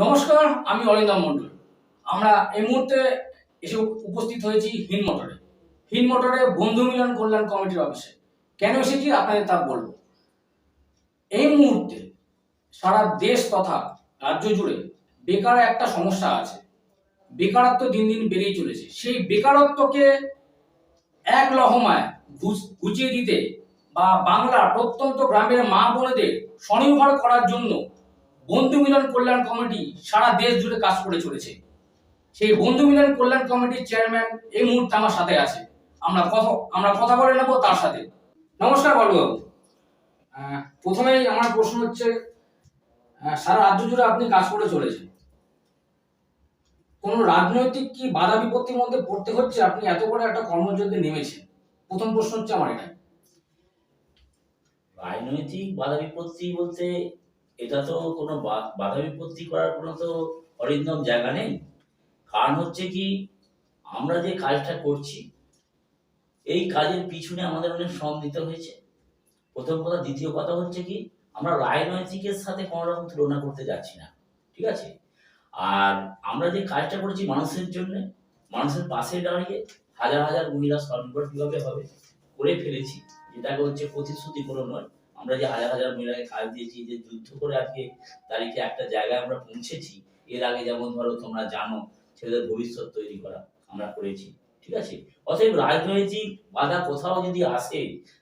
নমস্কার, আমি অরিন্দম মন্ডল আমরা এই মুহূর্তে এসে উপস্থিত হয়েছি হিন মোটরে। হিন মোটরে বন্ধু মিলন কল্যাণ কমিটির অফিসে। কেন এসেছি আপনাদের তা বলব। এই মুহূর্তে সারা দেশ তথা রাজ্য জুড়ে বেকার একটা সমস্যা আছে। বেকারত্ব দিন দিন বেড়েই চলেছে। সেই বেকারত্বকে এক লহমায় ঘুচিয়ে দিতে বা বাংলার প্রত্যন্ত গ্রামের মা বোনেদের স্বনির্ভর করার জন্য বন্ধু মিলন কল্যাণ কমিটি সারা দেশ জুড়ে কাজ করে চলেছে। সেই বন্ধু মিলন কল্যাণ কমিটির চেয়ারম্যান এই মুহূর্তে আমার সাথে আছে। আমরা কথা আমরা কথা বলে নেব তার সাথে। নমস্কার বাবুবাবু আহ, প্রথমেই আমার প্রশ্ন হচ্ছে সারা রাজ্য জুড়ে আপনি কাজ করে চলেছেন। কোন রাজনৈতিক কি বাধা বিপত্তির মধ্যে পড়তে হচ্ছে? আপনি এত বড় একটা কর্মযজ্ঞে নেমেছেন। প্রথম প্রশ্ন হচ্ছে আমার এটা রাজনৈতিক বাধা বিপত্তি বলতে এটা তো কোনো বাধা বিপত্তি করার কোনো তো অরিন্দম জায়গা নেই। কারণ হচ্ছে কি, আমরা যে কাজটা করছি, এই কাজের পিছনে আমাদের অনেক শ্রম দিতে হয়েছে। প্রথম কথা, দ্বিতীয় কথা হচ্ছে কি, আমরা রাজনৈতিকের সাথে কোনো রকম তুলনা করতে যাচ্ছি না, ঠিক আছে? আর আমরা যে কাজটা করেছি মানুষের জন্য, মানুষের পাশে দাঁড়িয়ে হাজার হাজার মহিলা স্বনির্ভর কীভাবে হবে, করে ফেলেছি, যেটাকে হচ্ছে প্রতিশ্রুতি কোনো নয়। আমরা যে হাজার হাজার মহিলাকে কাজ দিয়েছি, যে যুদ্ধ করে আজকে তারিখে একটা জায়গায় আমরা পৌঁছেছি, এর আগে যেমন ধরো তোমরা জানো ছেলেদের ভবিষ্যৎ তৈরি করা আমরা করেছি, ঠিক আছে? অতএব রাজনৈতিক বাধা কোথাও যদি আসে,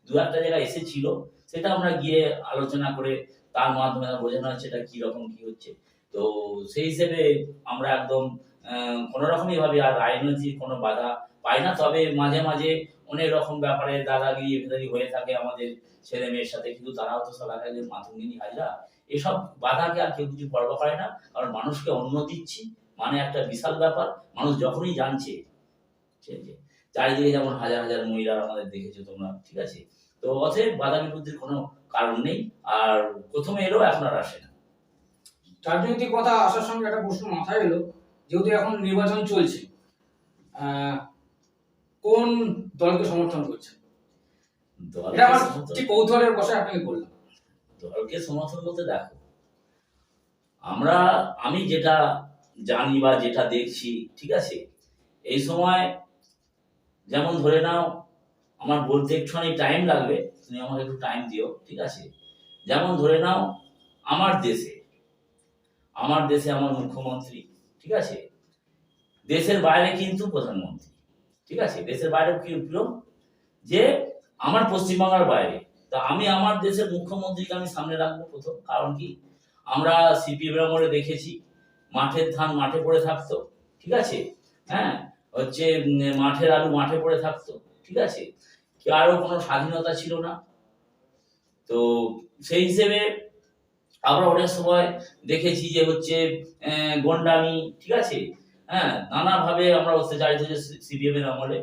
দু একটা জায়গায় এসেছিল, সেটা আমরা গিয়ে আলোচনা করে তার মাধ্যমে বোঝানো হচ্ছে এটা কি রকম, কি হচ্ছে। তো সেই হিসেবে আমরা একদম কোনো রকমই ভাবে আর রাজনৈতিক কোনো বাধা পাই না। তবে মাঝে মাঝে অনেক রকম ব্যাপারে দাদাগিরি ভেদারি হয়ে থাকে আমাদের ছেলে মেয়ের সাথে, কিন্তু তারাও তো সব এক মাতঙ্গিনী হাজরা এসব বাধাকে আর কেউ কিছু পরোয়া করে না, কারণ মানুষকে অন্ন দিচ্ছি মানে একটা বিশাল ব্যাপার। মানুষ যখনই জানছে যে যে চারিদিকে যেমন হাজার হাজার মহিলা আমাদের দেখেছ তোমরা, ঠিক আছে? তো অতএব বাধা বিপত্তির কোনো কারণ নেই, আর প্রথমে এলো, এখন আর আসে না। রাজনৈতিক কথা আসার সঙ্গে একটা প্রশ্ন মাথায় এলো, যেহেতু এখন নির্বাচন চলছে কোন দলকে সমর্থন করছেন? এটা আমার ঠিক কৌতূহলের বসে আপনাকে বললাম। দলকে সমর্থন করতে দেখো আমরা আমি যেটা জানি বা যেটা দেখছি ঠিক আছে? এই সময় যেমন ধরে নাও আমার বলতে একটুখানি টাইম লাগবে তুমি আমাকে একটু টাইম দিও ঠিক আছে? যেমন ধরে নাও আমার দেশে আমার দেশে আমার মুখ্যমন্ত্রী ঠিক আছে? দেশের বাইরে কিন্তু প্রধানমন্ত্রী। ঠিক আছে? দেশের বাইরেও কি কীরকম যে আমার পশ্চিমবাংলার বাইরে। তা আমি আমার দেশের মুখ্যমন্ত্রীকে আমি সামনে রাখব প্রথম। কারণ কি? আমরা সিপিএম আমলে দেখেছি, মাঠের ধান মাঠে পড়ে থাকতো, ঠিক আছে? হ্যাঁ? হচ্ছে মাঠের আলু মাঠে পড়ে থাকতো, ঠিক আছে? কি আরও কোনো স্বাধীনতা ছিল না? তো সেই হিসেবে আমরা অনেক সময় দেখেছি যে হচ্ছে গন্ডামি, ঠিক আছে? হ্যাঁ নানাভাবে আমরা অত্যাচারিত হয়েছে সিপিএম এর আমলে।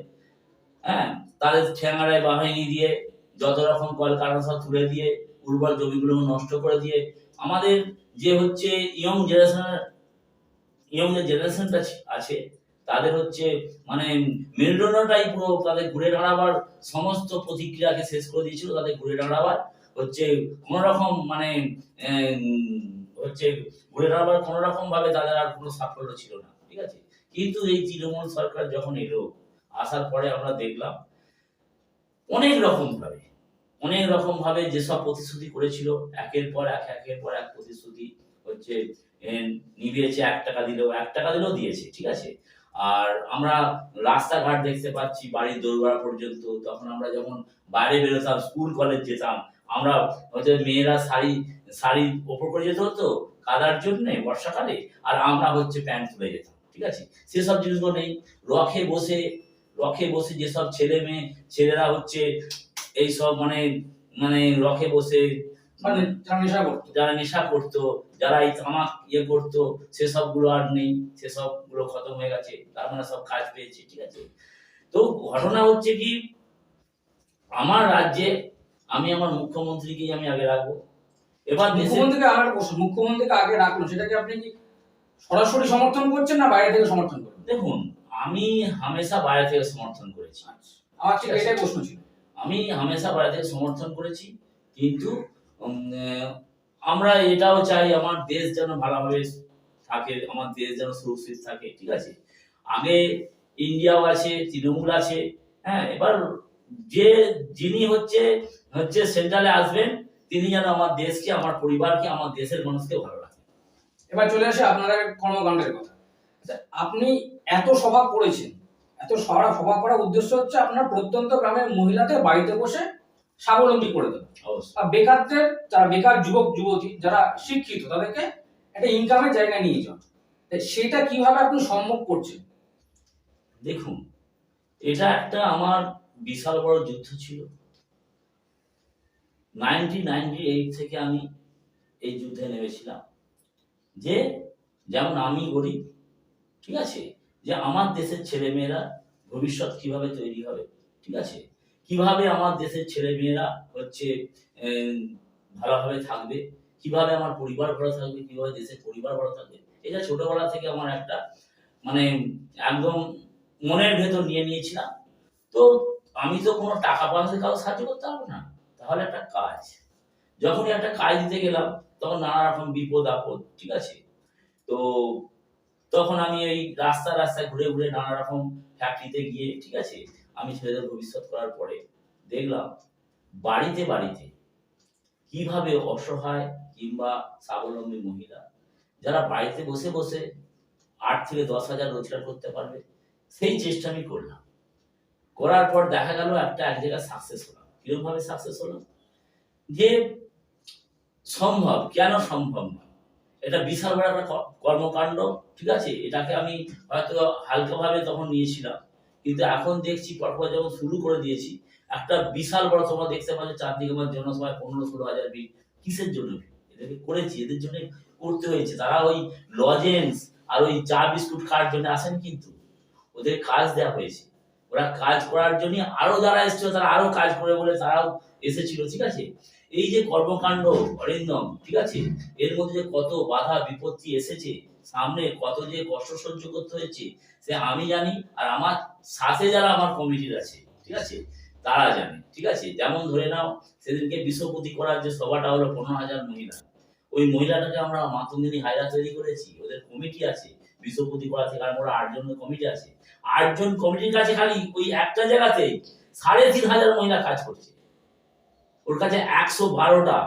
হ্যাঁ তাদের ঠ্যাঙাড়ায় বাহিনী দিয়ে, যত রকম কলকারখানা তুলে দিয়ে, উর্বর জমিগুলো নষ্ট করে দিয়ে, আমাদের যে হচ্ছে ইয়ং জেনারেশন ইয়ং যে জেনারেশনটা আছে, তাদের হচ্ছে মানে মেরুদণ্ডটাই পুরো তাদের ঘুরে দাঁড়াবার সমস্ত প্রতিক্রিয়াকে শেষ করে দিয়েছিল তাদের ঘুরে দাঁড়াবার। হচ্ছে কোনো রকম মানে হচ্ছে ঘুরে দাঁড়াবার কোনো ভাবে তাদের আর কোনো সাফল্য ছিল না। ঠিক আছে? কিন্তু এই তৃণমূল সরকার যখন এলো আসার পরে আমরা দেখলাম অনেক রকম ভাবে অনেক রকম ভাবে যেসব প্রতিশ্রুতি করেছিল একের পর এক একের পর এক প্রতিশ্রুতি হচ্ছে এ, নিভিয়েছে এক টাকা দিলেও এক টাকা দিলেও দিয়েছে ঠিক আছে? আর আমরা রাস্তাঘাট দেখতে পাচ্ছি বাড়ির দৌড়া পর্যন্ত তখন আমরা যখন বাইরে বেরোতাম স্কুল কলেজ যেতাম আমরা হচ্ছে মেয়েরা শাড়ি শাড়ি ওপর করে যেতে হতো কাদার জন্যে বর্ষাকালে আর আমরা হচ্ছে প্যান্ট তুলে যেতাম। ঠিক আছে? সেসব জিনিসগুলো নেই। রখে বসে রখে বসে যেসব ছেলে মেয়ে ছেলেরা হচ্ছে এই সব মানে মানে রখে বসে মানে যারা নেশা করতো। যারা নেশা করতো যারা এই তামাক ইয়ে করতো সেসবগুলো আর নেই। সেসবগুলো খতম হয়ে গেছে। তার মানে সব কাজ পেয়েছে ঠিক আছে? তো ঘটনা হচ্ছে কি আমার রাজ্যে আমি আমার মুখ্যমন্ত্রীকেই আমি আগে রাখব। এবার মুখ্যমন্ত্রীকে আমার প্রশ্ন মুখ্যমন্ত্রীকে আগে রাখল। সেটাকে আপনি কি সরাসরি সমর্থন করছেন না বাইরে থেকে সমর্থন করছেন? দেখুন আমি হামেশা বাইরে থেকে সমর্থন করেছি। আমার ঠিক এটাই প্রশ্ন ছিল। আমি হামেশা বাইরে থেকে সমর্থন করেছি কিন্তু আমরা এটাও চাই আমার দেশ যেন ভালোভাবে থাকে আমার দেশ যেন সুরক্ষিত থাকে ঠিক আছে? আগে ইন্ডিয়াও আছে তৃণমূল আছে হ্যাঁ এবার যে যিনি হচ্ছে হচ্ছে সেন্ট্রালে আসবেন তিনি যেন আমার দেশকে আমার পরিবারকে আমার দেশের মানুষকে ভালো এবার চলে আসে আপনাদের কর্মকাণ্ডের কথা। আচ্ছা, আপনি এত সভা করেছেন এত সভা সভা করার উদ্দেশ্য হচ্ছে আপনার প্রত্যন্ত গ্রামের মহিলাদের বাড়িতে বসে স্বাবলম্বী করে দেবে আর বেকারদের যারা বেকার যুবক যুবতী যারা শিক্ষিত তাদেরকে একটা ইনকামের জায়গায় নিয়ে যাওয়া। তা সেটা কীভাবে আপনি সম্ভব করছেন? দেখুন এটা একটা আমার বিশাল বড় যুদ্ধ ছিল। নাইনটিন নাইনটি এইট থেকে আমি এই যুদ্ধে নেমেছিলাম। যে যেমন আমি গরিব, ঠিক আছে? যে আমার দেশের ছেলেমেয়েরা ভবিষ্যৎ কীভাবে তৈরি হবে, ঠিক আছে? কীভাবে আমার দেশের ছেলেমেয়েরা হচ্ছে ভালোভাবে থাকবে? কীভাবে আমার পরিবার ভালো থাকবে? কীভাবে দেশের পরিবার ভালো থাকবে? এটা ছোটবেলা থেকে আমার একটা মানে একদম মনের ভেতর নিয়ে নিয়েছিলাম। তো আমি তো কোনো টাকা পয়সা কারও সাহায্য করতে পারব না। তাহলে একটা কাজ, যখনই একটা কাজ দিতে গেলাম তখন নানা রকম বিপদ আপদ, ঠিক আছে? তো তখন আমি এই রাস্তা রাস্তায় ঘুরে ঘুরে নানা রকম ফ্যাক্টরিতে গিয়ে, ঠিক আছে, আমি ছেলেদের ভবিষ্যৎ করার পরে দেখলাম বাড়িতে বাড়িতে কীভাবে অসহায় কিংবা স্বাবলম্বী মহিলা যারা বাড়িতে বসে বসে আট থেকে দশ হাজার রোজগার করতে পারবে, সেই চেষ্টা আমি করলাম। করার পর দেখা গেল একটা এক জায়গায় সাকসেস হলাম কীরকম ভাবে সাকসেস হলাম যে সম্ভব, কেন সম্ভব নয় এটা বিশাল বড় একটা কর্মকাণ্ড, ঠিক আছে? এটাকে আমি হয়তো হালকাভাবে তখন নিয়েছিলাম। কিন্তু এখন দেখছি, পরপর যখন শুরু করে দিয়েছি, একটা বিশাল বড় তোমরা দেখতে পাচ্ছ, চারদিকে আমার জনসভায় পনেরো ষোলো হাজার ভিড়। কিসের জন্য এটাকে করেছি, এদের জন্য করতে হয়েছে। তারা ওই লজেন্স আর ওই চা বিস্কুট খাওয়ার জন্য আসেন কিন্তু। ওদের কাজ দেওয়া হয়েছে। ওরা কাজ করার জন্য আরও যারা এসেছিল, তারা আরও কাজ করে বলে তারাও এসেছিল, ঠিক আছে? এই যে কর্মকাণ্ড, অরিন্দম, ঠিক আছে? এর মধ্যে যে কত বাধা, বিপত্তি এসেছে, সামনে কত যে কষ্ট সহ্য করতে হয়েছে, সে আমি জানি আর আমার সাথে যারা আমার কমিটির আছে, ঠিক আছে? তারা জানে, ঠিক আছে? যেমন ধরে নাও, সেদিনকে বিশ্বপতি করার যে সভাটা হলো পনেরো হাজার মহিলা। ওই মহিলাটাকে আমরা মাতঙ্গিনী হায়রা তৈরি করেছি, ওদের কমিটি আছে, বিশ্বপতি করা থেকে আর ওরা আটজন কমিটি আছে। আটজন কমিটির কাছে খালি ওই একটা জায়গাতে সাড়ে তিন হাজার মহিলা কাজ করছে। ওর কাছে একশো বারোটা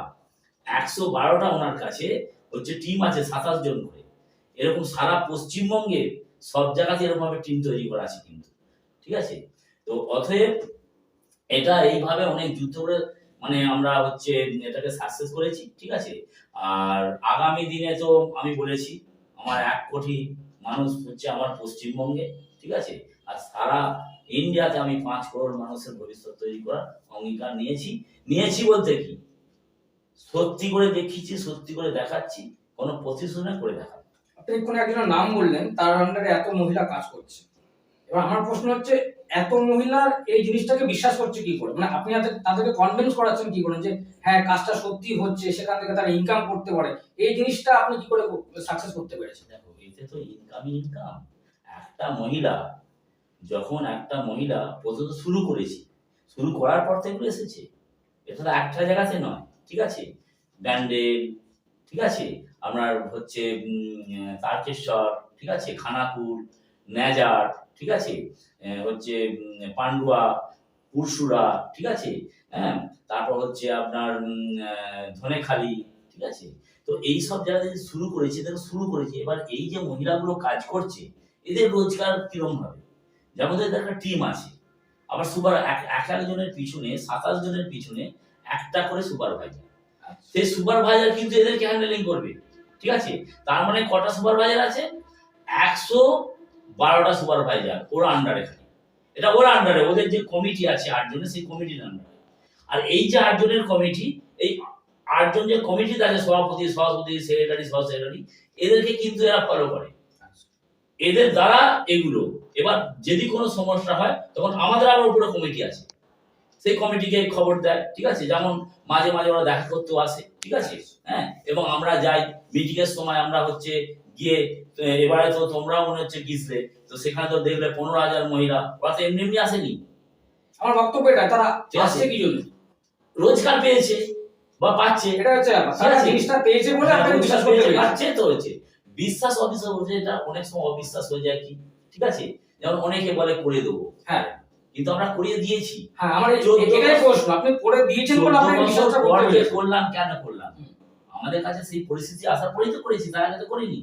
একশো বারোটা ওনার কাছে হচ্ছে টিম আছে সাতাশ জন করে। এরকম সারা পশ্চিমবঙ্গে সব জায়গাতে এরকম ভাবে টিম তৈরি করা আছে কিন্তু, ঠিক আছে? তো অতএব এটা এইভাবে অনেক যুদ্ধ করে মানে আমরা হচ্ছে এটাকে সাকসেস করেছি, ঠিক আছে? আর আগামী দিনে তো আমি বলেছি, আমার এক কোটি মানুষ হচ্ছে আমার পশ্চিমবঙ্গে, ঠিক আছে? আর সারা ইন্ডিয়াতে আমি পাঁচ করোড় মানুষের ভবিষ্যৎ তৈরি করার অঙ্গীকার নিয়েছি। নিয়েছি বলতে কি? সত্যি করে দেখিয়েছি সত্যি করে দেখাচ্ছি কোনো প্রতিশোধনে করে দেখা আপনি এক্ষুনি একজনের নাম বললেন তার আন্ডারে এত মহিলা কাজ করছে। এবার আমার প্রশ্ন হচ্ছে এত মহিলার এই জিনিসটাকে বিশ্বাস করছে কি করে? মানে আপনি তাদের- তাদেরকে কনভিন্স করাচ্ছেন কি করে যে হ্যাঁ কাজটা সত্যি হচ্ছে সেখান থেকে তারা ইনকাম করতে পারে। এই জিনিসটা আপনি কি করে সাকসেস করতে পেরেছেন? দেখো এতে তো ইনকামই ইনকাম একটা মহিলা যখন একটা মহিলা প্রথমত শুরু করেছি, শুরু করার পর থেকে এসেছে। এটা তো একটা জায়গাতে নয়, ঠিক আছে? ব্যান্ডেল, ঠিক আছে? আপনার হচ্ছে তারকেশ্বর, ঠিক আছে? খানাকুল নেজার ঠিক আছে? হচ্ছে পান্ডুয়া পুরসুরা ঠিক আছে? হ্যাঁ? তারপর হচ্ছে আপনার ধনেখালি, ঠিক আছে? তো এই সব জায়গা শুরু করেছে শুরু করেছে। এবার এই যে মহিলাগুলো কাজ করছে, এদের রোজগার কিরম ভাবে যেমন একটা টিম আছে। আবার সুপার এক এক একজনের পিছনে সাতাশ জনের পিছনে একটা করে সুপারভাইজার সেই সুপারভাইজার কিন্তু এদেরকে হ্যান্ডেলিং করবে ঠিক আছে? তার মানে কটা সুপারভাইজার আছে? একশো বারোটা সুপারভাইজার ওর আন্ডারে খালি এটা ওর আন্ডারে ওদের যে কমিটি আছে আটজনের সেই কমিটির আন্ডারে আর এই যে আটজনের কমিটি এই আটজন যে কমিটিতে আছে সভাপতি সভাপতি সেক্রেটারি সহ সেক্রেটারি এদেরকে কিন্তু এরা ফলো করে। এদের দ্বারা এগুলো এবার যদি কোনো সমস্যা হয় তখন আমাদের আবার উপরে কমিটি আছে। সেই কমিটিকে খবর দেয় ঠিক আছে? যেমন মাঝে মাঝে ওরা দেখা করতেও আসে ঠিক আছে? হ্যাঁ? এবং আমরা যাই মিটিং এর সময় আমরা হচ্ছে গিয়ে এবারে তো তোমরাও মনে হচ্ছে গিয়েছিলে তো সেখানে তো দেখলে পনেরো হাজার মহিলা ওরা তো এমনি এমনি আসেনি। আমার বক্তব্য এটা তারা আসছে কি জন্য? রোজগার পেয়েছে বা পাচ্ছে। এটা হচ্ছে তারা জিনিসটা পেয়েছে বলে হ্যাঁ, আপনাকে বিশ্বাস করতে পেরেছে তো হচ্ছে বিশ্বাস অবিশ্বাস বলতে এটা অনেক সময় অবিশ্বাস হয়ে যায় কি? ঠিক আছে? যেমন অনেকে বলে করে দেবো হ্যাঁ কিন্তু আমরা করিয়ে দিয়েছি। হ্যাঁ আমার এটাই প্রশ্ন আপনি করে দিয়েছেন বলে চোদ্দ বিশ্বাসটা করতে করলাম কেন করলাম? আমাদের কাছে সেই পরিস্থিতি আসার পরেই তো করেছি তার আগে তো করিনি।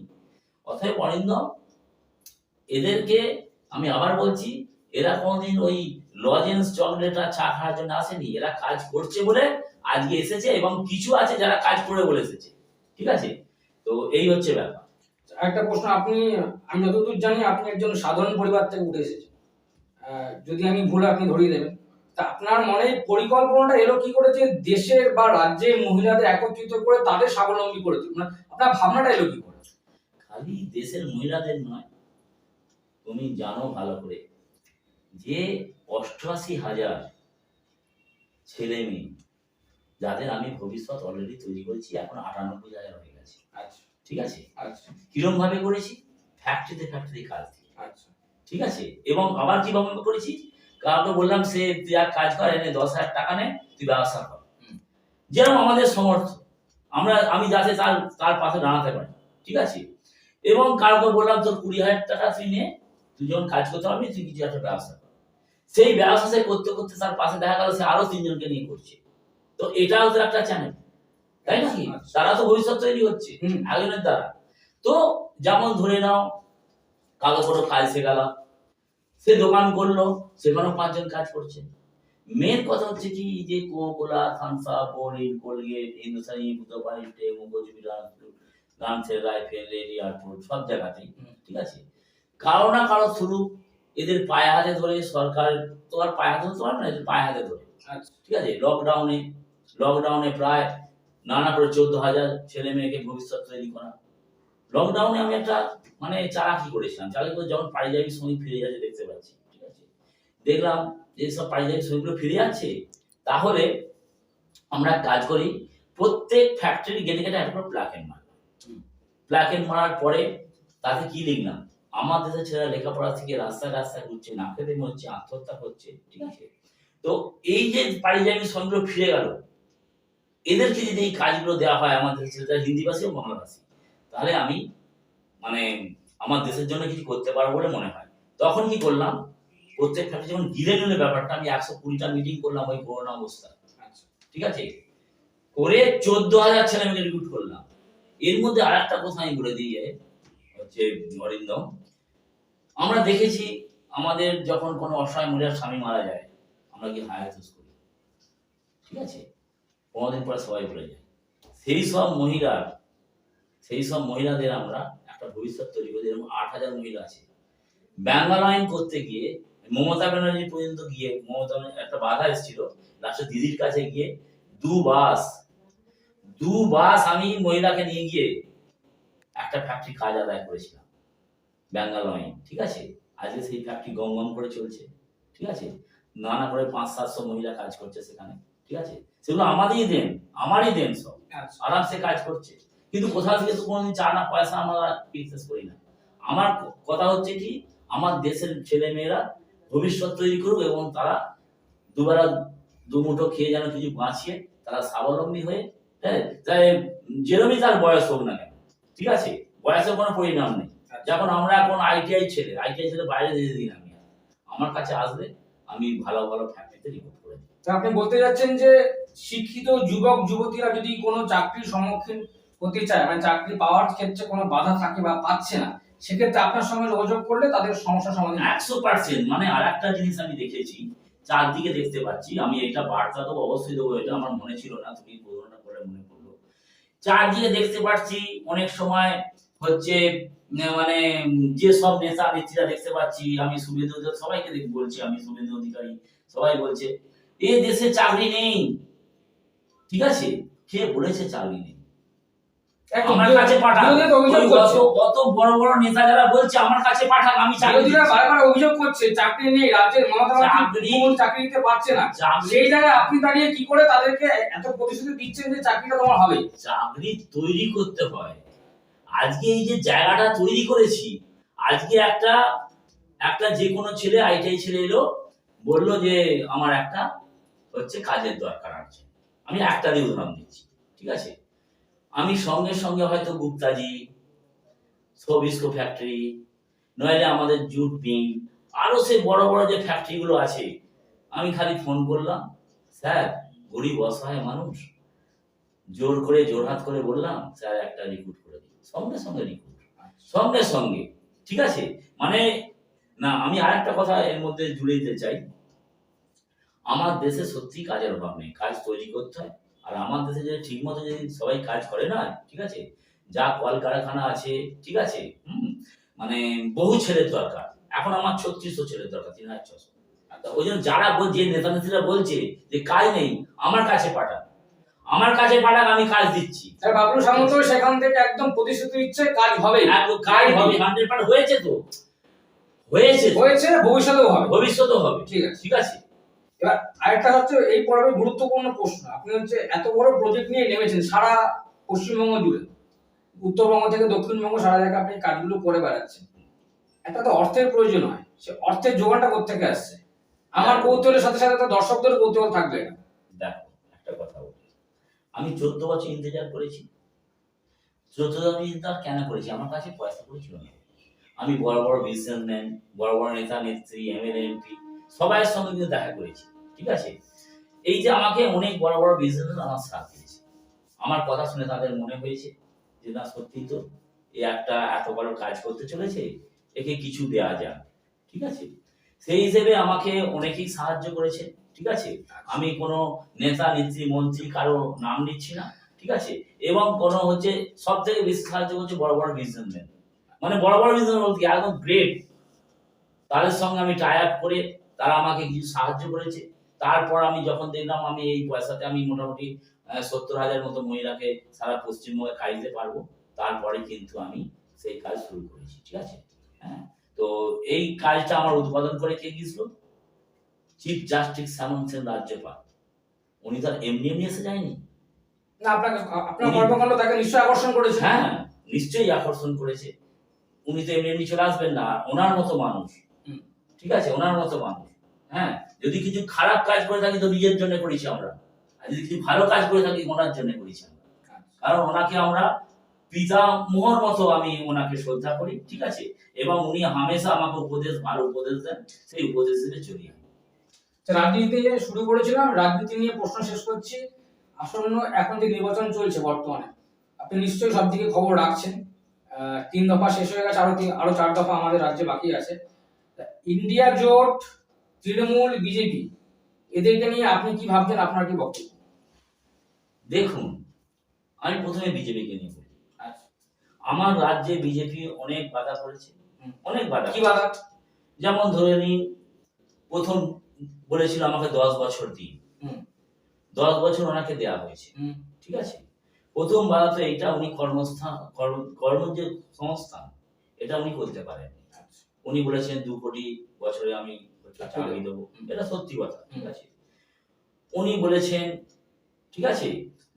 অতএব অরিন্দম এদেরকে আমি আবার বলছি এরা কোনদিন ওই লজেন্স চকলেট আর চা খাওয়ার জন্য আসেনি এরা কাজ করছে বলে আজকে এসেছে এবং কিছু আছে যারা কাজ করে বলে এসেছে। ঠিক আছে? তো এই হচ্ছে ব্যাপার। একটা প্রশ্ন, আপনি, আমি যতদূর জানি, আপনি একজন সাধারণ পরিবার থেকে উঠে এসেছেন। যদি আমি ভুল আপনি ধরিয়ে দেবেন। তা আপনার মনে পরিকল্পনাটা এলো কি করে যে দেশের বা রাজ্যের মহিলাদের একত্রিত করে তাদের স্বাবলম্বী করে তুলবেন? মানে আপনার ভাবনাটা এলো কি করে? খালি দেশের মহিলাদের নয়, তুমি জানো ভালো করে, যে অষ্টআশি হাজার ছেলে মেয়ে, যাদের আমি ভবিষ্যৎ অলরেডি তৈরি করেছি, এখন আটানব্বই হাজার হয়ে ঠিক আছে? আচ্ছা। কিরম ভাবে করেছি? ফ্যাক্টরিতে ফ্যাক্টরি কাজ দিয়ে। আচ্ছা। ঠিক আছে? এবং আবার কীভাবে করেছি? কাউকে বললাম সে তুই এক কাজ কর এনে দশ হাজার টাকা নে তুই ব্যবসা কর। যেরকম আমাদের সমর্থ আমরা আমি যাতে তার তার পাশে দাঁড়াতে পারি। ঠিক আছে? এবং কাউকে বললাম তোর কুড়ি হাজার টাকা তুই নে তুই যখন কাজ করতে পারবি তুই কিছু একটা ব্যবসা কর। সেই ব্যবসা সে করতে করতে তার পাশে দেখা গেল সে আরও তিনজনকে নিয়ে করছে। তো এটাও তো একটা চ্যানেল তাই নাকি। তারা তো ভবিষ্যৎ তৈরি হচ্ছে একজনের দ্বারা। তো যেমন ধরে নাও কালো কোনো কাজ শেখালাম সে দোকান করল সেখানেও পাঁচজন কাজ করছে। মেন কথা হচ্ছে কি যে কোকোলা থামসা বোরিন কোলগেট হিন্দুস্তানি মগজ বিরাট গামছের রাইফেল রেল এয়ারপোর্ট সব জায়গাতেই। ঠিক আছে? কারও না কারও শুরু এদের পায়ে হাতে ধরে সরকার তো আর পায়ে হাতে ধরতে পারবে না এদের পায়ে হাতে ধরে। আচ্ছা। ঠিক আছে? লকডাউনে লকডাউনে প্রায় নানা করে চোদ্দ হাজার ছেলে মেয়েকে ভবিষ্যৎ তৈরি করা। লকডাউনে আমি একটা মানে চালাকি করেছিলাম। চালাকি করে যখন পারিবারিক শ্রমিক ফিরে যাচ্ছে, দেখতে পাচ্ছি, ঠিক আছে? দেখলাম যে সব পারিবারিক শ্রমিকগুলো ফিরে যাচ্ছে, তাহলে আমরা কাজ করি, প্রত্যেক ফ্যাক্টরি গেটে গেটে একটা করে প্লাকেট মারলাম। হুম। প্লাকেট মারার পরে তাতে কি লিখলাম? আমার দেশের ছেলেরা লেখাপড়া থেকে রাস্তায় রাস্তায় ঘুরছে, না খেতে মরছে, আত্মহত্যা করছে, ঠিক আছে? তো এই যে পারিবারিক শ্রমিকগুলো ফিরে গেল এদেরকে যদি এই কাজগুলো দেওয়া হয় আমাদের ছেলেরা হিন্দিভাষী ও বাংলাভাষী তাহলে আমি মানে আমার দেশের জন্য কিছু করতে পারব বলে মনে হয়। তখন কি করলাম? প্রত্যেক ফ্যাক্টরি যখন গিলে নিলে ব্যাপারটা আমি একশো কুড়িটা মিটিং করলাম ওই করোনা অবস্থায়। আচ্ছা। ঠিক আছে? করে চোদ্দ হাজার ছেলে মেয়ে রিক্রুট করলাম। এর মধ্যে আর একটা কথা আমি বলে দিয়ে হচ্ছে অরিন্দম আমরা দেখেছি আমাদের যখন কোনো অসহায় মহিলার স্বামী মারা যায় আমরা কি হায়াতুস করি? ঠিক আছে? পনেরো দিন পরে সবাই ভুলে যায়। সেই সব মহিলার সেই সব মহিলাদের আমরা একটা ভবিষ্যৎ তৈরি করি, যেরকম আট হাজার মহিলা আছে। ব্যাঙ্গালাইন করতে গিয়ে, মমতা ব্যানার্জি পর্যন্ত গিয়ে, মমতা একটা বাধা এসেছিল, লাস্টে দিদির কাছে গিয়ে, দু বাস দু বাস আমি মহিলাকে নিয়ে গিয়ে একটা ফ্যাক্টরি কাজ আদায় করেছিলাম ব্যাঙ্গালোরে ঠিক আছে? আজকে সেই ফ্যাক্টরি গম গম করে চলছে। ঠিক আছে? নানা করে পাঁচ সাতশো মহিলা কাজ করছে সেখানে। ঠিক আছে? সেগুলো আমাদেরই দেন আমারই দেন সব। আচ্ছা। আরামসে কাজ করছে। কিন্তু কোথাও থেকে তো কোনোদিন চা না পয়সা আমরা বিজনেস করি না। আমার কথা হচ্ছে কি আমার দেশের ছেলে মেয়েরা ভবিষ্যৎ তৈরি করুক এবং তারা দুবেলা দুমুঠো খেয়ে যেন কিছু বাঁচিয়ে তারা স্বাবলম্বী হয়ে হ্যাঁ যেরমই তার বয়স হোক না কেন ঠিক আছে? বয়সের কোনো পরিণাম নেই। যখন আমরা এখন আইটিআই ছেলে আইটিআই ছেলে বাইরে দিয়ে দিই না আমি। আমার কাছে আসলে আমি ভালো ভালো ফ্যাক্টরিতে রিপোর্ট আপনি বলতে যাচ্ছেন যে শিক্ষিত যুবক, যুবতীরা যদি কোনো চাকরির সম্মুখীন হতে চায় মানে চাকরি পাওয়ার ক্ষেত্রে কোনো বাধা থাকে বা পাচ্ছে না, সেক্ষেত্রে আপনার সঙ্গে যোগাযোগ করলে তাদের সমস্যা সমাধান একশো পার্সেন্ট মানে আর একটা জিনিস আমি দেখেছি, চারদিকে দেখতে পাচ্ছি, আমি এটা বার্তা দেবো অবশ্যই দেবো, এটা আমার মনে ছিল না, তুমি বোধনা করে মনে করল চারদিকে দেখতে পাচ্ছি, অনেক সময় হচ্ছে মানে যে সব নেতা নেত্রীরা দেখতে পাচ্ছি, আমি শুভেন্দু সবাইকে বলছি আমি শুভেন্দু অধিকারী, সবাই বলছে এ দেশে চাকরি নেই। ঠিক আছে? কে বলেছে চাকরি নেই। আমার কাছে পাঠান বিরোধীরা তো অভিযোগ ওই করছে। অত- অত বড় বড় নেতা যারা বলছে আমার কাছে পাঠান আমি বিরোধীরা বারবার অভিযোগ করছে চাকরি নেই রাজ্যের মমতা চাকরি- দিতে পারছে না। সেই জায়গায় আপনি দাঁড়িয়ে কি করে তাদেরকে এত প্রতিশ্রুতি দিচ্ছেন যে চাকরিটা তোমার হবে? চাকরি তৈরি করতে হয়। আজকে এই যে জায়গাটা তৈরি করেছি আজকে একটা একটা যে কোনো ছেলে আইটিআই ছেলে এলো বলল যে আমার একটা হচ্ছে কাজের দরকার আছে আমি একটা দিয়ে উদাহরণ দিচ্ছি, ঠিক আছে? আমি সঙ্গে সঙ্গে হয়তো গুপ্তাজি সবিস্কো ফ্যাক্টরি নইলে আমাদের জুট মিল আরও সে বড় বড় যে ফ্যাক্টরিগুলো আছে, আমি খালি ফোন করলাম, স্যার, গরিব অসহায় মানুষ, জোর করে, জোরহাত করে বললাম, স্যার একটা রিক্রুট করে দিন। সঙ্গে সঙ্গে রিক্রুট সঙ্গে সঙ্গে, ঠিক আছে? মানে না, আমি আর একটা কথা এর মধ্যে জুড়ে দিতে চাই। আমার দেশে সত্যি কাজের অভাব নেই। কাজ তৈরি করতে হয়। আর আমার দেশে যদি ঠিক মতো যদি সবাই কাজ করে না ঠিক আছে? যা কলকারখানা আছে ঠিক আছে? হুম? মানে বহু ছেলের দরকার। এখন আমার ছত্রিশশো ছেলের দরকার তিন হাজার ছশো। ওই জন্য যারা যে নেতা নেত্রীরা বলছে যে কাজ নেই আমার কাছে পাঠান। আমার কাছে পাঠান আমি কাজ দিচ্ছি। বাবলু সামন্ত সেখান থেকে একদম প্রতিশ্রুতি দিচ্ছে কাজ হবে একদম কাজ হবে হান্ড্রেড পার্সেন্ট হয়েছে তো? হয়েছে। হয়েছে ভবিষ্যতেও হবে। ভবিষ্যতেও হবে। ঠিক আছে। ঠিক আছে? এবার আরেকটা হচ্ছে এই পর্বে গুরুত্বপূর্ণ প্রশ্ন। আপনি হচ্ছে এত বড় প্রজেক্ট নিয়ে নেমেছেন সারা পশ্চিমবঙ্গ জুড়ে। উত্তরবঙ্গ থেকে দক্ষিণবঙ্গ সারা জায়গায় আপনি কাজগুলো করে বেড়াচ্ছেন। একটা তো অর্থের প্রয়োজন হয় সে অর্থের যোগানটা কোথেকে আসছে? আমার কৌতূহলের সাথে সাথে দর্শকদের কৌতূহল থাকবে না। দেখো একটা কথা বলি। আমি চোদ্দ বছর ইন্তজার করেছি। চোদ্দ বছর ইন্তজার কেন করেছি? আমার কাছে পয়সা করে ছিল না। আমি বড় বড় বিজনেসম্যান বড় বড় নেতা নেত্রী এমএলএ এমপি সবাইয়ের সঙ্গে কিন্তু দেখা করেছি, ঠিক আছে? এই যে আমাকে অনেক বড় বড় বিজনেসম্যান আমার সাথ দিয়েছে আমার কথা শুনে তাদের মনে হয়েছে যে, না সত্যি তো এ একটা এত বড় কাজ করতে চলেছে, একে কিছু দেওয়া যায় ঠিক আছে? সেই হিসেবে আমাকে অনেকেই সাহায্য করেছে, ঠিক আছে? আমি কোনো নেতা, নেত্রী, মন্ত্রী কারও নাম নিচ্ছি না, ঠিক আছে? এবং কোনো হচ্ছে সব থেকে বেশি সাহায্য করছে বড় বড় বিজনেসম্যান মানে বড় বড় বিজনেস একদম গ্রেট তাদের সঙ্গে আমি টাই আপ করে তারা আমাকে কিছু সাহায্য করেছে। তারপর আমি যখন দেখলাম আমি এই পয়সাতে আমি মোটামুটি সত্তর হাজার মতো মহিলাকে সারা পশ্চিমবঙ্গে কাজ দিতে পারব তারপরে কিন্তু আমি সেই কাজ শুরু করেছি ঠিক আছে? হ্যাঁ তো এই কাজটা আমার উদ্বোধন করে কে গিয়েছিল? চিফ জাস্টিস শ্যামন সেন রাজ্যপাল। উনি তো এমনি এমনি এসে যায়নি। না আপনাকে আপনার কর্মকাণ্ড তাকে নিশ্চয়ই আকর্ষণ করেছে। হ্যাঁ নিশ্চয়ই আকর্ষণ করেছে। উনি তো এমনি এমনি চলে আসবেন না ওনার মতো মানুষ। ঠিক আছে ওনার মতো মানুষ। হ্যাঁ? যদি কিছু খারাপ কাজ করে থাকি তো নিজের জন্য করেছি আমরা। আর যদি কিছু ভালো কাজ করে থাকি, ওনার জন্য করেছি কারণ ওনাকে আমরা পিতা মোহর মতো আমি ওনাকে শ্রদ্ধা করি, ঠিক আছে? এবং উনি হামেশা আমাকে উপদেশ, ভালো উপদেশ দেন, সেই উপদেশ দিতে চলি রাজনীতি শুরু করেছিলাম, রাজনীতি নিয়ে প্রশ্ন শেষ করছি। আসন্ন এখন যে নির্বাচন চলছে বর্তমানে, আপনি নিশ্চয়ই সব দিকে খবর রাখছেন। তিন দফা শেষ হয়ে গেছে, আরও আরও চার দফা আমাদের রাজ্যে বাকি আছে। ইন্ডিয়া জোট তৃণমূল বিজেপি এদেরকে নিয়ে আপনি কি ভাবছেন? আপনার কি বক্তব্য? দেখুন আমি প্রথমে বিজেপিকে নিয়ে বলি। আচ্ছা। আমার রাজ্যে বিজেপি অনেক বাধা করেছে অনেক বাধা কি বাধা? যেমন ধরে নিন প্রথম বলেছিল আমাকে দশ বছর দিন। দশ বছর ওনাকে দেওয়া হয়েছে। ঠিক আছে? প্রথম বাধা তো এইটা উনি কর্মস্থান কর্ম কর্ম যে সংস্থান এটা উনি করতে পারেন আচ্ছা। উনি বলেছেন দু কোটি বছরে আমি হচ্ছে চাকরি দেবো। এটা সত্যি কথা ঠিক আছে? উনি বলেছেন ঠিক আছে?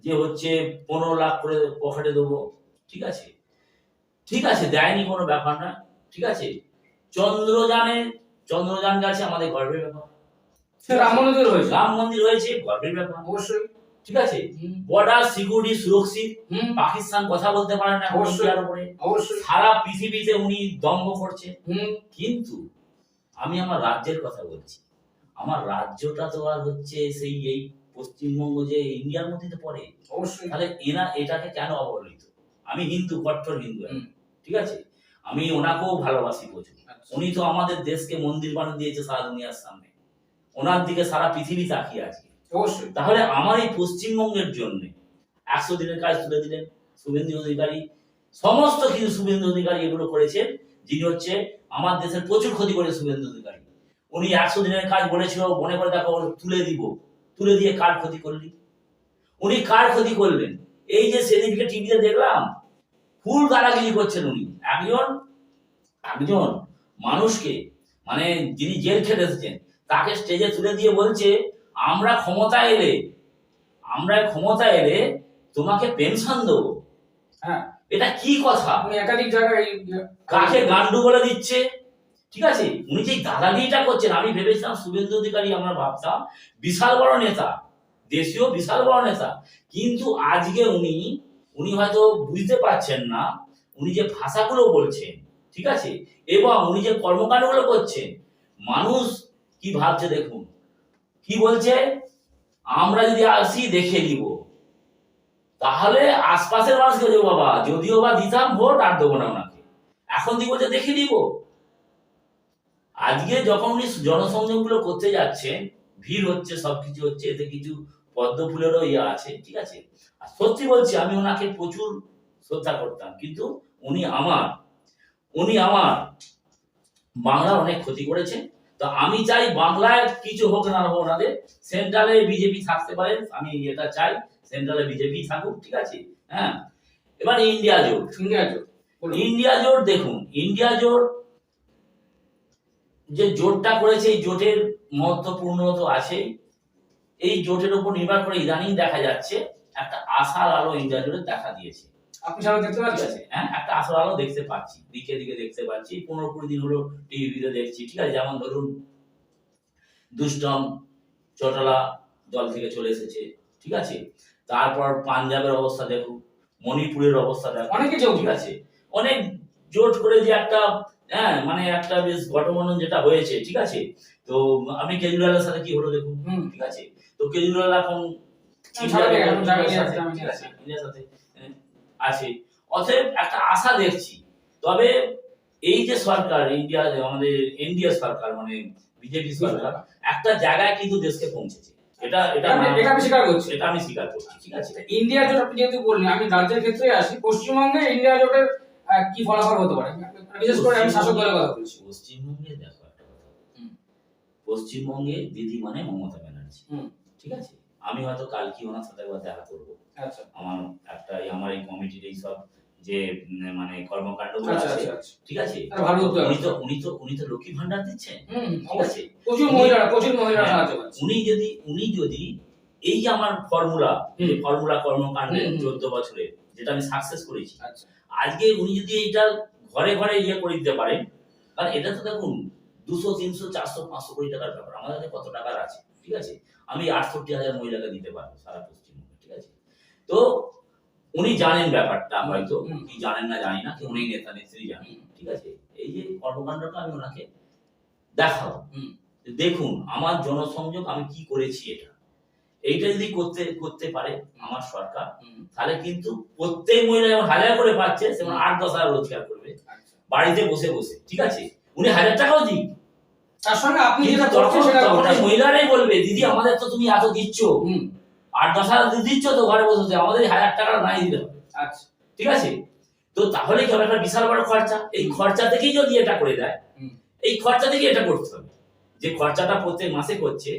যে হচ্ছে পনেরো লাখ করে পকেটে দেবো ঠিক আছে? ঠিক আছে দেয়নি কোনো ব্যাপার না ঠিক আছে? চন্দ্রযানে চন্দ্রযান গেছে আমাদের গর্বের ব্যাপার। রাম মন্দির হয়েছে। রাম মন্দির হয়েছে গর্বের ব্যাপার। অবশ্যই। ঠিক আছে? বর্ডার সিকিউরিটি সুরক্ষিত পাকিস্তান কথা বলতে পারে না অবশ্যই। সারা পৃথিবীতে উনি দম্ভ করছে। কিন্তু আমি আমার রাজ্যের কথা বলছি। আমার রাজ্যটা তো আর হচ্ছে সেই এই পশ্চিমবঙ্গ যে ইন্ডিয়ার মধ্যে তো পড়ে। অবশ্যই। তাহলে এনা এটাকে কেন অবহেলিত? আমি হিন্দু কট্টর হিন্দু ঠিক আছে? আমি ওনাকেও ভালোবাসি প্রচুর। আচ্ছা। উনি তো আমাদের দেশকে মন্দির বানিয়ে দিয়েছে সারা দুনিয়ার সামনে। ওনার দিকে সারা পৃথিবী তাকিয়ে আছে। অবশ্যই। তাহলে আমার এই পশ্চিমবঙ্গের জন্য একশো দিনের কাজ তুলে দিলেন শুভেন্দু অধিকারী। সমস্ত কিছু শুভেন্দু অধিকারী এগুলো করেছেন। যিনি হচ্ছে আমার দেশের প্রচুর ক্ষতি করে শুভেন্দু অধিকারী উনি একশো দিনের কাজ বলেছিল, মনে করে দেখো তুলে দিব। তুলে দিয়ে কার ক্ষতি করলি? উনি কার ক্ষতি করলেন? এই যে সেদিনকে টিভিতে দেখলাম, ফুল গালাগিরি করছেন উনি। একজন একজন মানুষকে মানে যিনি জেল খেটে এসেছেন, তাকে স্টেজে তুলে দিয়ে বলছে, আমরা ক্ষমতা এলে, আমরা ক্ষমতা এলে তোমাকে পেনশন দেবো। হ্যাঁ এটা কি কথা? উনি একাধিক জায়গায় কাকে গান্ডু বলে দিচ্ছে? ঠিক আছে? উনি যে দাদাগিরিটা করছেন আমি ভেবেছিলাম শুভেন্দু অধিকারী আমরা ভাবতাম বিশাল বড় নেতা দেশীয় বিশাল বড় নেতা। কিন্তু আজকে উনি উনি হয়তো বুঝতে পারছেন না উনি যে ভাষাগুলো বলছেন ঠিক আছে? এবং উনি যে কর্মকাণ্ডগুলো করছেন মানুষ কি ভাবছে দেখুন? কি বলছে? আমরা যদি আসি দেখে নিব। তাহলে আশপাশের মানুষকে দেবো বাবা। যদিও বা দিতাম ভোট, আর দেবো না ওনাকে। এখন দিব যে দেখে নিব। আজকে যখন উনি জনসংযোগগুলো করতে যাচ্ছেন ভিড় হচ্ছে, সবকিছু হচ্ছে, এতে কিছু পদ্ম ফুলেরও ইয়ে আছে, ঠিক আছে? আর সত্যি বলছি, আমি ওনাকে প্রচুর শ্রদ্ধা করতাম। কিন্তু উনি আমার উনি আমার বাংলার অনেক ক্ষতি করেছেন তো আমি চাই বাংলায় কিছু হোক না হোক ওনাদের। সেন্ট্রালে বিজেপি থাকতে পারে, আমি এটা চাই। সেন্ট্রালে বিজেপি থাকুক ঠিক আছে? হ্যাঁ? এবার ইন্ডিয়া জোট। ইন্ডিয়া জোট ইন্ডিয়া জোট দেখুন ইন্ডিয়া জোট যে জোটটা করেছে এই জোটের মহত্বপূর্ণ তো আছেই। এই জোটের উপর নির্ভর করে ইদানিং দেখা যাচ্ছে একটা আশার আলো ইন্ডিয়া জোটে দেখা দিয়েছে। আপনি দেখতে পাচ্ছেন? হ্যাঁ? একটা আশার আলো দেখতে পাচ্ছি দিকে দিকে দেখতে পাচ্ছি। পনেরো কুড়ি দিন হলো টিভিতে দেখছি ঠিক আছে? যেমন ধরুন দুষ্টম চটলা দল থেকে চলে এসেছে ঠিক আছে? তারপর পাঞ্জাবের অবস্থা দেখুন মণিপুরের অবস্থা দেখুন অনেক কিছু ঠিক আছে। অনেক জোট করে যে একটা হ্যাঁ মানে একটা বেশ গঠবন্ধন যেটা হয়েছে ঠিক আছে? তো আমি কেজরিওয়ালের সাথে কি হলো দেখুন ঠিক আছে? তো কেজরিওয়াল এখন আহ, আছে অতএব একটা আশা দেখছি। তবে এই যে সরকার ইন্ডিয়া আমাদের এনডিএ সরকার মানে বিজেপি সরকার। একটা জায়গায় কিন্তু দেশকে পৌঁছেছে। এটা এটা এটা আমি- স্বীকার করছি। এটা আমি স্বীকার করছি ঠিক আছে? ইন্ডিয়া জোট আপনি যেহেতু বললেন আমি রাজ্যের ক্ষেত্রে আসি। পশ্চিমবঙ্গে ইন্ডিয়া জোটের কি ফলাফল হতে পারে? বিশেষ করে আমি শাসক দলের কথা বলছি। পশ্চিমবঙ্গে দেখো একটা কথা পশ্চিমবঙ্গে দিদি মানে মমতা ব্যানার্জি হুম। ঠিক আছে? আমি হয়তো কালকে ওনার সাথে একবার দেখা করব। আচ্ছা। আমার একটা আমার এই কমিটির এই সব যে মানে কর্মকাণ্ডগুলো আচ্ছা আছে আচ্ছা আচ্ছা। ঠিক আছে? উদ্যোগ উনি তো উনি তো উনি তো লক্ষ্মী ভান্ডার দিচ্ছেন ঠিক আছে? প্রচুর মহিলারা প্রচুর মহিলারা হ্যাঁ। উনি যদি উনি যদি এই যে আমার ফর্মুলা ফর্মুলা কর্মকাণ্ডে। চোদ্দ বছরে যেটা আমি সাকসেস করেছি আজকে উনি যদি এইটা ঘরে ঘরে ইয়ে করে দিতে পারেন কারণ এটা তো দেখুন দুশো তিনশো চারশো পাঁচশো কোটি টাকার ব্যাপার। আমাদের কাছে কত টাকার আছে ঠিক আছে? আমি আটষট্টি হাজার মহিলাকে দিতে পারব সারা পশ্চিমবঙ্গে ঠিক আছে? তো উনি জানেন ব্যাপারটা হয়তো। কি জানেন না জানি না কি উনি নেতা নেত্রী জানেন ঠিক আছে? এই যে কর্মকাণ্ডটা আমি ওনাকে দেখাবো। দেখুন আমার জনসংযোগ আমি কি করেছি এটা? এইটা যদি করতে করতে পারে আমার সরকার তাহলে কিন্তু প্রত্যেক মহিলা যেমন হাজার করে পাচ্ছে সেমন আট দশ হাজার রোজগার করবে। আচ্ছা। বাড়িতে বসে বসে ঠিক আছে? উনি হাজার টাকাও দিক। তার সঙ্গে আপনি যেটা। মহিলারাই বলবে দিদি আমাদের তো তুমি এত দিচ্ছ। আট দশ হাজার দিচ্ছ তো ঘরে বসে আমাদের হাজার টাকা নাই দিতে হবে। আচ্ছা। ঠিক আছে? তো তাহলে কি হবে? একটা বিশাল বড় খরচা। এই খরচা থেকেই যদি এটা করে দেয় এই খরচা থেকে এটা করতে হবে। যে খরচাটা প্রত্যেক মাসে করছে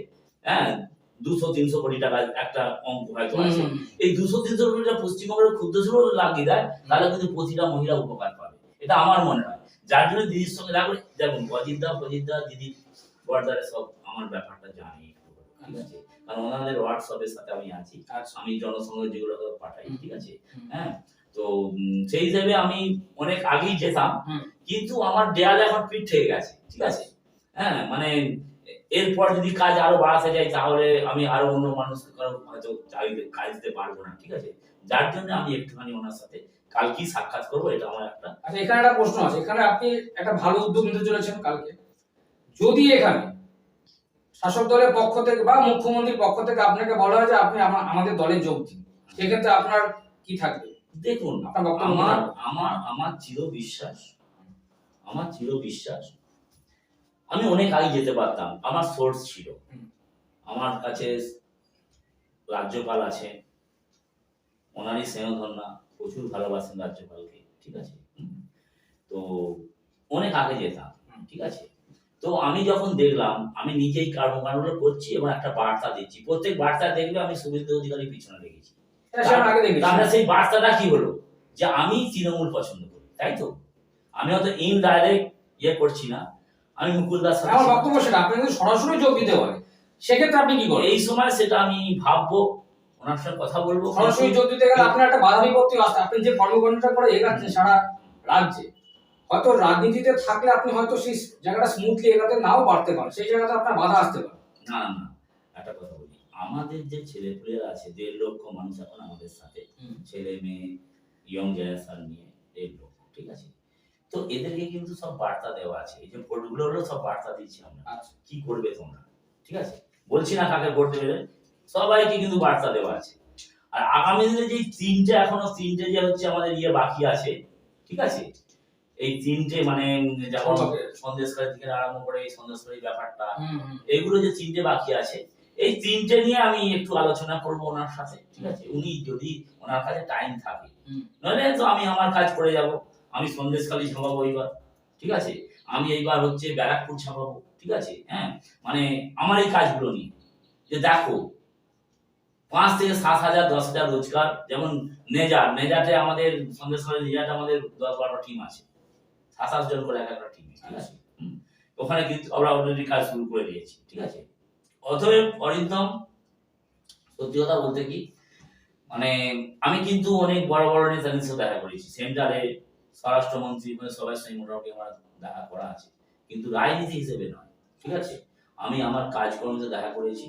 হ্যাঁ দুশো তিনশো কোটি টাকা একটা অঙ্ক হয়তো আছে এই দুশো তিনশো কোটি টাকা পশ্চিমবঙ্গের ক্ষুদ্র ছিল লাগিয়ে দেয় তাহলে কিন্তু প্রতিটা মহিলা উপকার পাবে। এটা আমার মনে হয়। যার জন্য দিদির সঙ্গে লাগবে। দেখুন অজিতদা ফজিতদা দিদি বর্দারে সব আমার ব্যাপারটা জানি। ঠিক আছে কারণ ওনাদের হোয়াটসঅ্যাপের সাথে আমি আছি। আচ্ছা। আমি জনসংযোগ যেগুলো পাঠাই ঠিক আছে? হ্যাঁ? তো সেই হিসেবে আমি অনেক আগেই যেতাম কিন্তু আমার দেয়ালে এখন পিঠ থেকে গেছে ঠিক আছে? হ্যাঁ মানে এরপর যদি কাজ আরও বাড়াতে যাই তাহলে আমি আরও অন্য মানুষকে হয়তো কাজ দিতে পারব না ঠিক আছে? যার জন্য আমি একটুখানি ওনার সাথে কালকেই সাক্ষাৎ করব এটা আমার একটা আচ্ছা এখানে একটা প্রশ্ন আছে। এখানে আপনি একটা ভালো উদ্যোগ নিতে চলেছেন কালকে। যদি এখানে শাসক দলের পক্ষ থেকে বা মুখ্যমন্ত্রীর পক্ষ থেকে আপনাকে বলা হয় যে আপনি আমাদের দলে যোগ দিন। সেক্ষেত্রে আপনার কি থাকবে? দেখুন আমার আমার আমার চির বিশ্বাস আমার চির বিশ্বাস আমি অনেক আগে যেতে পারতাম আমার সোর্স ছিল। আমার কাছে রাজ্যপাল আছে ওনারই স্নেহধন্যা প্রচুর ভালোবাসেন রাজ্যপালকে ঠিক আছে? তো অনেক আগে যেতাম ঠিক আছে? তো আমি যখন দেখলাম আমি নিজেই কর্মকাণ্ডগুলো করছি এবং একটা বার্তা দিচ্ছি। প্রত্যেক বার্তা দেখলে আমি সুবিধা অধিকারী পিছনে লেগেছি। তাহলে সেই বার্তাটা কি হলো? যে আমি তৃণমূল পছন্দ করি তাই তো? আমি হয়তো ইনডাইরেক্ট ইয়ে করছি না। আমি মুকুল দাস আমার বক্তব্য সেটা আপনি সরাসরি যোগ দিতে পারেন। সেক্ষেত্রে আপনি কি করবেন এই সময় সেটা আমি ভাববো ওনার সঙ্গে কথা বলব। সরাসরি যোগ দিতে গেলে আপনার একটা বাধা বিপত্তি আপনি যে কর্মকাণ্ডটা করে এগাচ্ছেন সারা রাজ্যে হয়তো রাজনীতিতে থাকলে আপনি হয়তো সেই জায়গাটা স্মুথলি এগাতে নাও পারতে পারেন সেই জায়গাতে আপনার বাধা আসতে পারে। না না একটা কথা বলি। আমাদের যে ছেলে পেলেরা আছে দেড় লক্ষ মানুষ এখন আমাদের সাথে। ছেলে মেয়ে ইয়ং জেনারেশন নিয়ে দেড় লক্ষ ঠিক আছে? তো এদেরকে কিন্তু সব বার্তা দেওয়া আছে। এই যে ভোটগুলো হলো সব বার্তা দিচ্ছি আমরা। আচ্ছা। কি করবে তোমরা? ঠিক আছে? বলছি না কাকে ভোট দেবে। সবাইকে কিন্তু বার্তা দেওয়া আছে। আর আগামী দিনে যে তিনটে এখনও তিনটে যে হচ্ছে আমাদের ইয়ে বাকি আছে ঠিক আছে? এই তিনটে মানে যেমন। সন্দেশকারী থেকে আরম্ভ করে এই সন্দেশকারী ব্যাপারটা হুম যে তিনটে বাকি আছে এই তিনটে নিয়ে আমি একটু আলোচনা করব ওনার সাথে ঠিক আছে? উনি যদি ওনার কাছে টাইম থাকে। নইলে তো আমি আমার কাজ করে যাব আমি সন্দেশখালী ছাপাবো এইবার ঠিক আছে? আমি এইবার হচ্ছে ব্যারাকপুর ছাপাবো ঠিক আছে? হ্যাঁ? মানে আমার এই কাজগুলো নিয়ে যে দেখো পাঁচ থেকে সাত হাজার দশ হাজার রোজগার যেমন নেজার নেজাটে আমাদের সন্দেশখালী নেজাটে আমাদের দশ বারোটা টিম আছে। সাত আট জন করে এক একটা টিম ঠিক আছে? ওখানে কিন্তু আমরা অলরেডি কাজ শুরু করে দিয়েছি ঠিক আছে? অতএব অরিন্দম সত্যি কথা বলতে কি মানে আমি কিন্তু অনেক বড় বড় নেতাদের সাথে দেখা করেছি। সেন্টারে স্বরাষ্ট্রমন্ত্রী মানে সবার সঙ্গে মোটামুটি আমার দেখা করা আছে। কিন্তু রাজনীতি হিসেবে নয় ঠিক আছে? আমি আমার কাজকর্মতে দেখা করেছি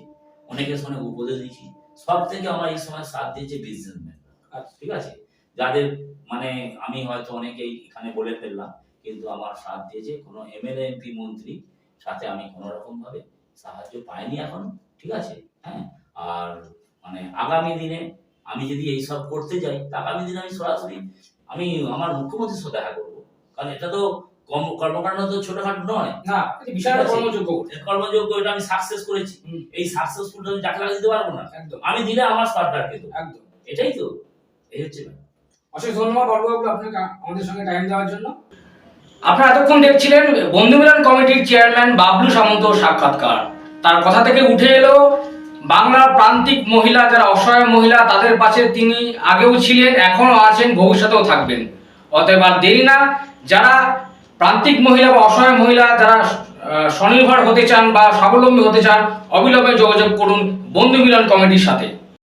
অনেকের সঙ্গে উপদেশ দিয়েছি। সব থেকে আমার এই সময় সাথ দিয়েছে বিজনেসম্যান আচ্ছা। ঠিক আছে? যাদের মানে আমি হয়তো অনেকেই এখানে বলে ফেললাম কিন্তু আমার সাথ দিয়েছে কোনো এমএলএ এমপি মন্ত্রী। সাথে আমি কোনো রকম ভাবে সাহায্য পাইনি এখন ঠিক আছে? হ্যাঁ? আর মানে আগামী দিনে আমি যদি এইসব করতে যাই আগামী দিনে আমি সরাসরি আমি আমার মুখ্যমন্ত্রীর সাথে দেখা করব। কারণ এটা তো কর্ম কর্মকাণ্ড তো ছোটখাটো নয়। না বিশাল কর্মযোগ্য কর্মযোগ্য এটা আমি সাকসেস করেছি। এই সাকসেসফুল আমি চাকরি লাগিয়ে দিতে পারব না। একদম। আমি দিলে আমার সরকারকে দেবো। একদম। এটাই তো এই হচ্ছে। অশেষ ধন্যবাদ বড়বাবু আপনাকে আমাদের সঙ্গে টাইম দেওয়ার জন্য। আপনারা এতক্ষণ দেখছিলেন বন্ধু মিলন কমিটির চেয়ারম্যান বাবলু সামন্ত সাক্ষাৎকার। তার কথা থেকে উঠে এলো, বাংলার প্রান্তিক মহিলা যারা অসহায় মহিলা, তাদের পাশে তিনি আগেও ছিলেন, এখনও আছেন, ভবিষ্যতেও থাকবেন। অতএব আর দেরি না, যারা প্রান্তিক মহিলা বা অসহায় মহিলা যারা স্বনির্ভর হতে চান বা স্বাবলম্বী হতে চান, অবিলম্বে যোগাযোগ করুন বন্ধু মিলন কমিটির সাথে।